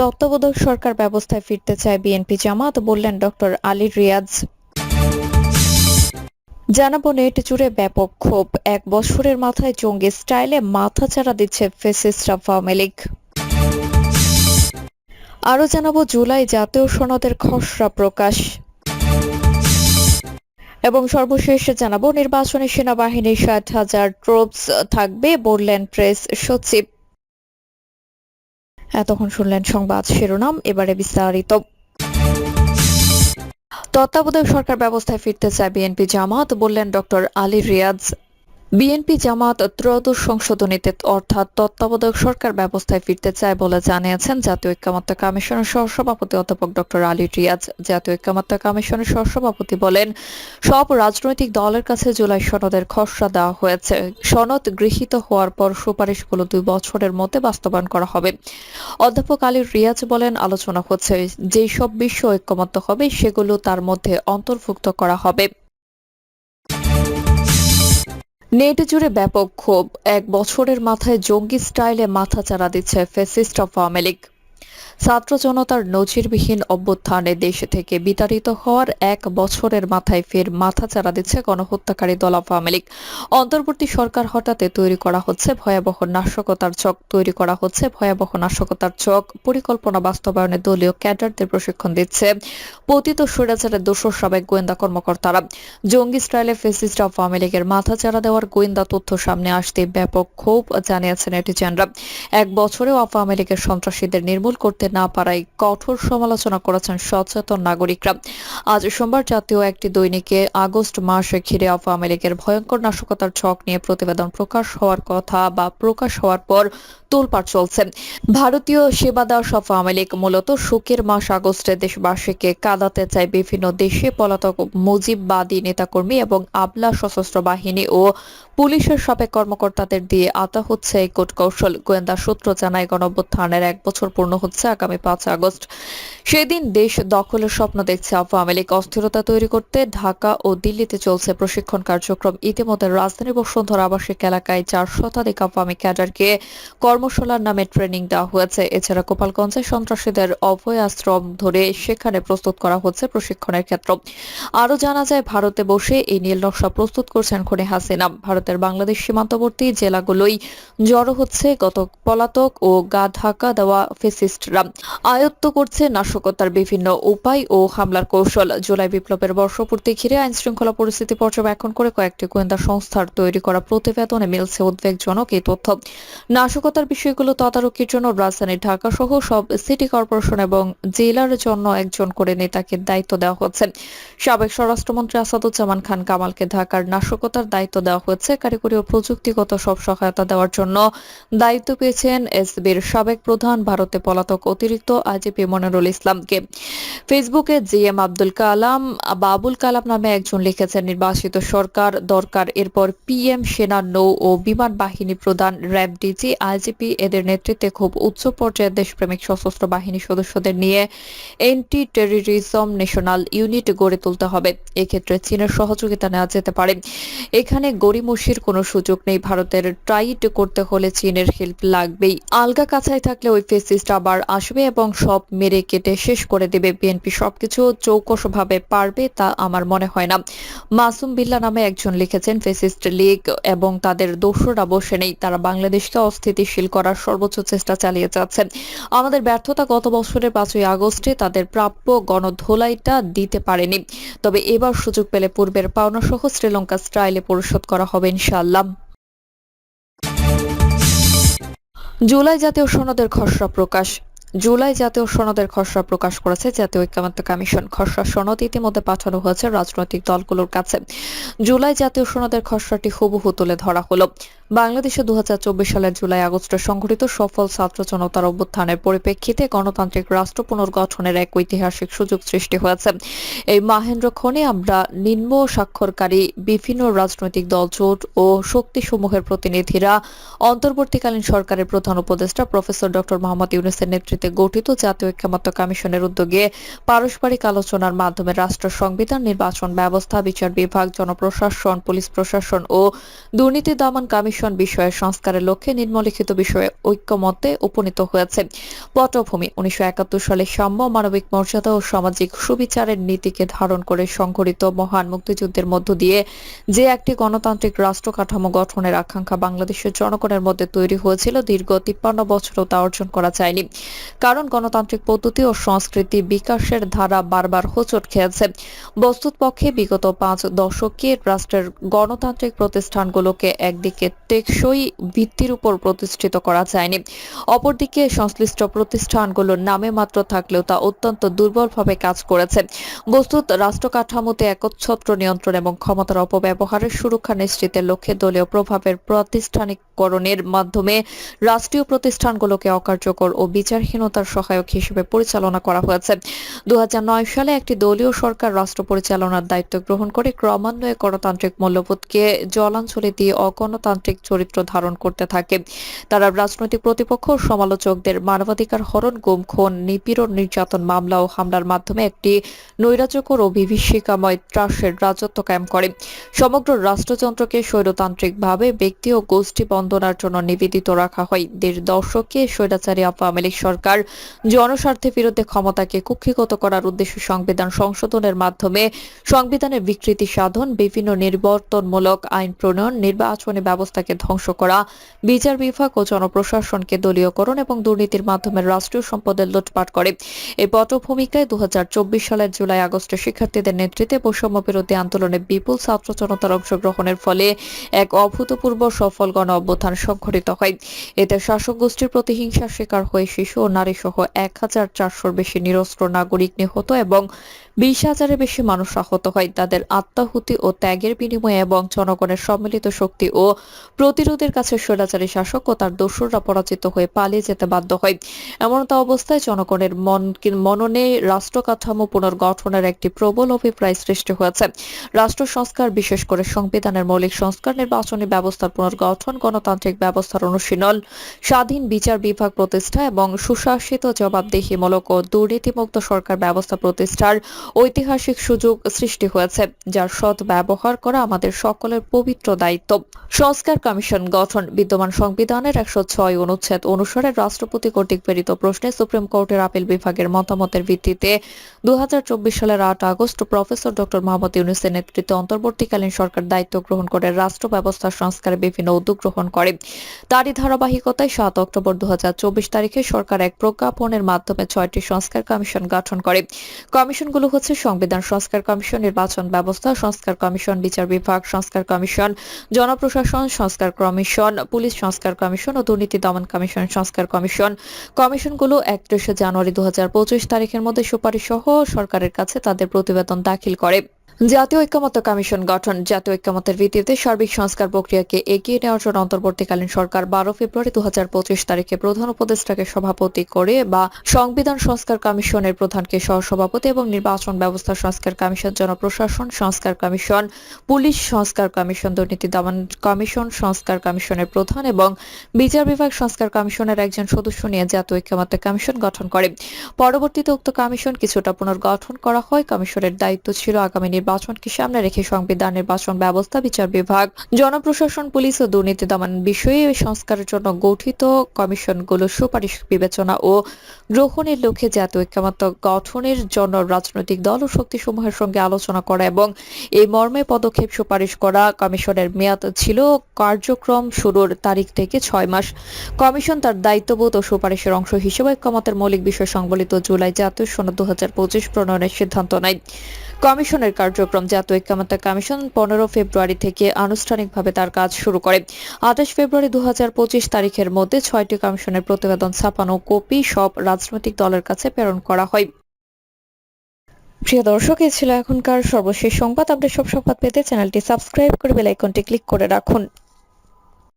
তত্ত্বাবধায়ক সরকার ব্যবস্থায় ফিরতে চায় বিএনপি জামাত, বললেন ডক্টর আলী রিয়াজ। জানাব নেট জুড়ে ব্যাপক ক্ষোভ। এক বছরের মাথায় জঙ্গি স্টাইলে মাথাচাড়া দিচ্ছে ফেসিস্ট আওয়ামী লীগ। আরও জানাব জুলাই জাতীয় সনদের খসড়া প্রকাশ। এবং সর্বশেষ জানাব, নির্বাচনে সেনাবাহিনীর ষাট হাজার ট্রোপস থাকবে, বললেন প্রেস সচিব। এতক্ষণ শুনলেন সংবাদ শিরোনাম, এবারে বিস্তারিত। তত্ত্বাবধায়ক সরকার ব্যবস্থায় ফিরতে চায় বিএনপি জামাত, বললেন ডক্টর আলী রিয়াজ। বিএনপি জামাত ত্রয়োদশ সংশোধনীতে অর্থাৎ তত্ত্বাবধায়ক সরকার ব্যবস্থায় ফিরতে চায় বলে জানিয়েছেন জাতীয় ঐক্যমত্য কমিশনের সহসভাপতি অধ্যাপক ডক্টর আলী রিয়াজ। জাতীয় ঐক্যমত্য কমিশনের সহসভাপতি বলেন, সব রাজনৈতিক দলের কাছে জুলাই সনদের খসড়া দেওয়া হয়েছে। সনদ গৃহীত হওয়ার পর সুপারিশগুলো দুই বছরের মধ্যে বাস্তবায়ন করা হবে। অধ্যাপক আলী রিয়াজ বলেন, আলোচনা হচ্ছে যেই সব বিষয় ঐক্যমত্য হবে সেগুলো তার মধ্যে অন্তর্ভুক্ত করা হবে। নেট জুড়ে ব্যাপক ক্ষোভ। এক বছরের মাথায় জঙ্গি স্টাইলে মাথা চারা দিচ্ছে ফেসিস্ট অফ আওয়ামী লীগ। ছাত্র জনতার নজিরবিহীন অভ্যুত্থানে দেশ থেকে বিতাড়িত হওয়ার এক বছরের মাথায় ফের মাথাচাড়া দিচ্ছে গণহত্যাকারী দল আওয়ামী লীগ। অন্তর্বর্তী সরকার হঠাতে তৈরি করা হচ্ছে ভয়াবহ নাশকতার চক, তৈরি করা হচ্ছে ভয়াবহ নাশকতার চক, পরিকল্পনা বাস্তবায়নে দলীয় ক্যাডারদের প্রশিক্ষণ দিচ্ছে। পতিত স্বৈরাচারের দোষর সাবেক গোয়েন্দা কর্মকর্তারা। জঙ্গি স্টাইলে ফেসিস্ট আওয়ামী লীগের মাথা মাথাচাড়া দেওয়ার গোয়েন্দা তথ্য সামনে আসতে ব্যাপক ক্ষোভ জানিয়েছেন নেটিজেনরা। এক বছরেও আওয়ামী লীগের সন্ত্রাসীদের নির্মূল করতে না পারায় কঠোর সমালোচনা করেছেন সচেতন নাগরিকরা। আজ সোমবার জাতীয় একটি দৈনিকে আগস্ট মাসে ঘিরে আওয়ামী লীগের ভয়ঙ্কর নাশকতার ছক নিয়ে প্রতিবেদন প্রকাশ হওয়ার কথা বা প্রকাশ হওয়ার পর তোলপাড় চলছে। ভারতীয় সেবা অফ আওয়ামী লীগ মূলত শোকের মাস আগস্টে দেশবাসীকে কাঁদাতে চায় বিভিন্ন দেশে পলাতক মুজিববাদী নেতাকর্মী এবং আবলা সশস্ত্র বাহিনী ও পুলিশের সাবেক কর্মকর্তাদের দিয়ে আতা হচ্ছে এই কৌশল গোয়েন্দা সূত্র জানায়, গণঅভ্যুত্থানের এক বছর পূর্ণ হচ্ছে আগামী পাঁচ আগস্ট। সেদিন দেশ দখলের স্বপ্ন দেখছে আওয়ামী লীগ। অস্থিরতা তৈরি করতে ঢাকা ও দিল্লিতে চলছে প্রশিক্ষণ কার্যক্রম। ইতিমধ্যে রাজধানী বসুন্ধরা আবাসিক এলাকায় চার শতাধিক আওয়ামী ক্যাডারকে কর্মশালার নামে ট্রেনিং দেওয়া হয়েছে। এছাড়া গোপালগঞ্জে সন্ত্রাসীদের অভয় আশ্রম ধরে সেখানে প্রস্তুত করা হচ্ছে প্রশিক্ষণের ক্ষেত্র। আরও জানা যায়, ভারতে বসে এই নীল নকশা প্রস্তুত করছেন খনি হাসিনা। ভারতের বাংলাদেশ সীমান্তবর্তী জেলাগুলোই জড়ো হচ্ছে গত পলাতক ও গা ঢাকা দেওয়া ফেসিস্টরা। আয়ত্ত করছে নাশকতার বিভিন্ন উপায় ও হামলার কৌশল। জুলাই বিপ্লবের বর্ষপূর্তি ঘিরে আইন শৃঙ্খলা পরিস্থিতি পর্যবেক্ষণ করে কয়েকটি গোয়েন্দা সংস্থার তৈরি করা প্রতিবেদনে মিলছে উদ্বেগজনক এই তথ্য। নাশকতার বিষয়গুলো তদারকির জন্য রাজধানী ঢাকা সহ সব সিটি কর্পোরেশন এবং জেলার জন্য একজন করে নেতাকে দায়িত্ব দেওয়া হচ্ছে। সাবেক স্বরাষ্ট্রমন্ত্রী আসাদুজ্জামান খান কামালকে ঢাকার নাশকতার দায়িত্ব দেওয়া হচ্ছে। কারিগরি ও প্রযুক্তিগত সব সহায়তা দেওয়ার জন্য দায়িত্ব পেয়েছেন এসবির সাবেক প্রধান ভারতে পলাতক অতিরিক্ত আইজিপি মনিরুল ইসলামকে। ফেসবুকে জি এম আব্দুল কালাম, বাবুল কালাম নামে একজন লিখেছেন নির্বাচিত সরকার দরকার, এরপর পিএম সেনা নৌ ও বিমান বাহিনী প্রধান র্যাব ডিজি আইজিপি এদের নেতৃত্বে খুব উচ্চ পর্যায়ের দেশপ্রেমিক সশস্ত্র বাহিনী সদস্যদের নিয়ে এন্টি টেররিজম ন্যাশনাল ইউনিট গড়ে তুলতে হবে। এক্ষেত্রে চীনের সহযোগিতা নেওয়া যেতে পারে। এখানে গড়িমসির কোনো সুযোগ নেই। ভারতের ট্রাইট করতে হলে চীনের হেল্প লাগবেই। আলগা কাছাই থাকলে ওই ফেসিস্ট আবার আসবে এবং সব মেরে কেটে শেষ করে দেবে। বিএনপি সবকিছু চৌকসভাবে পারবে তা আমার মনে হয় না। মাসুম বিল্লা নামে একজন লিখেছেন, ফেসিস্ট লীগ এবং তাদের দোষরা বসে নেই। তারা বাংলাদেশকে অস্থিতিশীল করার সর্বোচ্চ চেষ্টা চালিয়ে যাচ্ছে আমাদের ব্যর্থতা গত বছরের পাঁচই আগস্টে তাদের প্রাপ্য গণধোলাইটা দিতে পারেনি। তবে এবার সুযোগ পেলে পূর্বের পাওনা সহ শ্রীলঙ্কা স্টাইলে পরিশোধ করা হবে ইনশাআল্লাহ। জুলাই জাতীয় সনদের খসড়া প্রকাশ। জুলাই জাতীয় সনদের খসড়া প্রকাশ করেছে জাতীয় ঐক্যমত্য কমিশন। খসড়া সনদ ইতিমধ্যে পাঠানো হয়েছে রাজনৈতিক দলগুলোর কাছে। জুলাই জাতীয় সনদের খসড়াটি হুবহু তুলে ধরা হলো। বাংলাদেশে দু হাজার চব্বিশ সালের জুলাই আগস্টে সংঘটিত সফল ছাত্র জনতার অভ্যুত্থানের পরিপ্রেক্ষিতে গণতান্ত্রিক রাষ্ট্র পুনর্গঠনের এক ঐতিহাসিক সুযোগ সৃষ্টি হয়েছে। এই মাহেন্দ্রক্ষণে আমরা নিম্ন স্বাক্ষরকারী বিভিন্ন রাজনৈতিক দল, জোট ও শক্তিসমূহের প্রতিনিধিরা, অন্তর্বর্তীকালীন সরকারের প্রধান উপদেষ্টা প্রফেসর ডক্টর মোহাম্মদ ইউনুসের নেতৃত্বে গঠিত জাতীয় ঐক্যমত্য কমিশনের উদ্যোগে পারস্পরিক আলোচনার মাধ্যমে রাষ্ট্র সংবিধান নির্বাচন ব্যবস্থা, বিচার বিভাগ, জনপ্রশাসন, পুলিশ প্রশাসন ও দুর্নীতি দমন কমিশন বিষয়ে সংস্কারের লক্ষ্যে নিম্নলিখিত বিষয়ে ঐক্যমত্যে উপনীত হয়েছে। পটভূমি, উনিশশো একাত্তর সালে সাম্য, মানবিক মর্যাদা ও সামাজিক সুবিচারের নীতিকে ধারণ করে সংঘটিত মহান মুক্তিযুদ্ধের মধ্য দিয়ে যে একটি গণতান্ত্রিক রাষ্ট্র কাঠামো গঠনের আকাঙ্ক্ষা বাংলাদেশের জনগণের মধ্যে তৈরি হয়েছিল, দীর্ঘ তিপ্পান্ন বছরও তা অর্জন করা যায়নি। কারণ গণতান্ত্রিক পদ্ধতি ও সংস্কৃতি বিকাশের ধারা বারবার হোঁচট খেয়েছে। বস্তুত পক্ষে বিগত পাঁচ দশকে রাষ্ট্রের গণতান্ত্রিক প্রতিষ্ঠানগুলোকে একদিকে টেকসই ভিত্তির উপর প্রতিষ্ঠিত করা যায়নি। অপরদিকে সংশ্লিষ্ট প্রতিষ্ঠানগুলোর নামে মাত্র থাকলেও তা অত্যন্ত দুর্বলভাবে কাজ করেছে। বস্তুত রাষ্ট্র কাঠামোতে একচ্ছত্র নিয়ন্ত্রণ এবং ক্ষমতার অপব্যবহারের সুরক্ষা নিশ্চিতের লক্ষ্যে দলীয় প্রভাবের প্রাতিষ্ঠানিককরণের মাধ্যমে রাষ্ট্রীয় প্রতিষ্ঠানগুলোকে অকার্যকর ও বিচারহীনতার সহায়ক হিসেবে পরিচালনা করা হয়েছে। দু হাজার নয় সালে একটি দলীয় সরকার রাষ্ট্র পরিচালনার দায়িত্ব গ্রহণ করে ক্রমান্বয়ে গণতান্ত্রিক মূল্যবোধকে জলাঞ্জলি দিয়ে অগণতান্ত্রিক চরিত্র ধারণ করতে থাকে। তারা রাজনৈতিক প্রতিপক্ষ ও সমালোচকদের মানবাধিকার হরণ, গুম, খুন, নিপীড়ন, নির্যাতন, মামলা ও হামলার মাধ্যমে একটি নৈরাজ্যকর ও বিভীষিকাময় ত্রাসের রাজত্ব কায়েম করে। সমগ্র রাষ্ট্রযন্ত্রকে স্বৈরতান্ত্রিকভাবে ব্যক্তি ও গোষ্ঠী বন্দনার জন্য নিবেদিত রাখা হয়। দেড় দশকে স্বৈরাচারী আওয়ামী লীগ সরকার জনস্বার্থের বিরুদ্ধে ক্ষমতাকে কুক্ষিগত করার উদ্দেশ্যে সংবিধান সংশোধনের মাধ্যমে সংবিধানের বিকৃতি সাধন, বিভিন্ন নির্বর্তনমূলক আইন প্রণয়ন নির্বাচনী ব্যবস্থাকে ধ্বংস করা। বিচার বিভাগ ও জনপ্রশাসনকে দলীয়করণ এবং দুর্নীতির মাধ্যমে রাষ্ট্রীয় সম্পদের লুটপাট করে। এই পটভূমিকায় দু সালের জুলাই আগস্টে শিক্ষার্থীদের নেতৃত্বে বৈষম্য বিরোধী আন্দোলনে বিপুল ছাত্র জনতার অংশগ্রহণের ফলে এক অভূতপূর্ব সফল গণ অভ্যুত্থান সংঘটিত হয়। এতে শাসক গোষ্ঠীর প্রতিহিংসার শিকার হয়ে শিশু ও নারী সহ এক হাজার চারশোর বেশি নিরস্ত্র নাগরিক নিহত এবং বিশ হাজারের বেশি মানুষ আহত হয়। তাদের আত্মাহুতি ও ত্যাগের বিনিময়ে এবং জনগণের সম্মিলিত শক্তি ও প্রতিরোধের কাছে স্বৈরাচারী শাসক ও তার দোসররা পরাজিত হয়ে পালিয়ে যেতে বাধ্য হয়। এমনটা অবস্থায় জনগণের মন মননে রাষ্ট্র কাঠামো পুনর্গঠনের একটি প্রবল অভিপ্রায় সৃষ্টি হয়েছে। রাষ্ট্র সংস্কার, বিশেষ করে সংবিধানের মৌলিক সংস্কার নির্বাচনী ব্যবস্থার পুনর্গঠন, গণতান্ত্রিক ব্যবস্থার অনুশীলন, স্বাধীন বিচার বিভাগ প্রতিষ্ঠা এবং সুশাসিত জবাবদিহিমূলক ও দুর্নীতিমুক্ত সরকার ব্যবস্থা প্রতিষ্ঠার ঐতিহাসিক সুযোগ সৃষ্টি হয়েছে, যার সৎ ব্যবহার করা আমাদের সকলের পবিত্র দায়িত্ব। সংস্কার কমিশন গঠন। বিদ্যমান সংবিধানের একশো ছয় অনুচ্ছেদ অনুসারে রাষ্ট্রপতি কর্তৃক প্রেরিত প্রশ্নে সুপ্রিম কোর্টের আপিল বিভাগের মতামতের ভিত্তিতে দু সালের আট আগস্ট প্রফেসর ডক্টর মোহাম্মদ ইউনুসের নেতৃত্বে অন্তর্বর্তীকালীন সরকার দায়িত্ব গ্রহণ করে রাষ্ট্র ব্যবস্থা সংস্কারে বিভিন্ন উদ্যোগ গ্রহণ করে। তারই ধারাবাহিকতায় সাত অক্টোবর দু হাজার চব্বিশ তারিখে সরকার এক প্রজ্ঞাপনের মাধ্যমে ছয়টি সংস্কার কমিশন গঠন করে। কমিশনগুলো হচ্ছে সংবিধান সংস্কার কমিশন, নির্বাচন ব্যবস্থা, সংস্কার কমিশন, বিচার বিভাগ, সংস্কার কমিশন, জনপ্রশাসন, সংস্কার কমিশন, পুলিশ সংস্কার কমিশন ও দুর্নীতি দমন কমিশন সংস্কার কমিশন। কমিশনগুলো একত্রিশে জানুয়ারি দু হাজার পঁচিশ তারিখের মধ্যে সুপারিশ সহ সরকারের কাছে তাদের প্রতিবেদন দাখিল করে। জাতীয় ঐক্যমত্য কমিশন গঠন। জাতীয় ঐক্যমত্যের ভিত্তিতে সার্বিক সংস্কার প্রক্রিয়াকে এগিয়ে নেওয়ার জন্য অন্তর্বর্তীকালীন সরকার বারো ফেব্রুয়ারি দু হাজার পঁচিশ তারিখে প্রধান উপদেষ্টাকে সভাপতি করে বা সংবিধান সংস্কার কমিশনের প্রধানকে সহসভাপতি এবং নির্বাচন ব্যবস্থা সংস্কার কমিশন, জনপ্রশাসন সংস্কার কমিশন, পুলিশ সংস্কার কমিশন, দুর্নীতি দমন কমিশন সংস্কার কমিশনের প্রধান এবং বিচার বিভাগ সংস্কার কমিশনের একজন সদস্য নিয়ে জাতীয় ঐক্যমত্য কমিশন গঠন করে। পরবর্তীতে উক্ত কমিশন কিছুটা পুনর্গঠন করা হয়। কমিশনের দায়িত্ব ছিল আগামী নির্বাচনকে সামনে রেখে সংবিধান নির্বাচন ব্যবস্থা, বিচার বিভাগ, জনপ্রশাসন, পুলিশ ও দুর্নীতি দমন বিষয়ে সংস্কারের জন্য গঠিত কমিশনগুলো সুপারিশ বিবেচনা ও গ্রহণের লক্ষ্যে জাতীয় ঐক্যমত্য গঠনের জন্য রাজনৈতিক দল ও শক্তিসমূহের সঙ্গে আলোচনা করা এবং এই মর্মে পদক্ষেপ সুপারিশ করা কমিশনের মেয়াদ ছিল কার্যক্রম শুরুর তারিখ থেকে ছয় মাস। কমিশন তার দায়িত্ববোধ ও সুপারিশের অংশ হিসেবে ঐক্যমতের মৌলিক বিষয় সংবলিত জুলাই জাতীয় সনদ দু প্রণয়নের সিদ্ধান্ত নেয়। কমিশনের কার্যক্রম জাতীয় ঐক্যমত্য কমিশন পনেরো ফেব্রুয়ারি থেকে আনুষ্ঠানিকভাবে তার কাজ শুরু করে। আঠাশ ফেব্রুয়ারি দু হাজার পঁচিশ তারিখের মধ্যে ছয়টি কমিশনের প্রতিবেদন ছাপানো কপি সব রাজনৈতিক দলের কাছে প্রেরণ করা হয়। প্রিয় দর্শক এই ছিল এখনকার সর্বশেষ সংবাদ। আপনি সব সংবাদ পেতে চ্যানেলটি সাবস্ক্রাইব করে বেল আইকনটি ক্লিক করে রাখুন।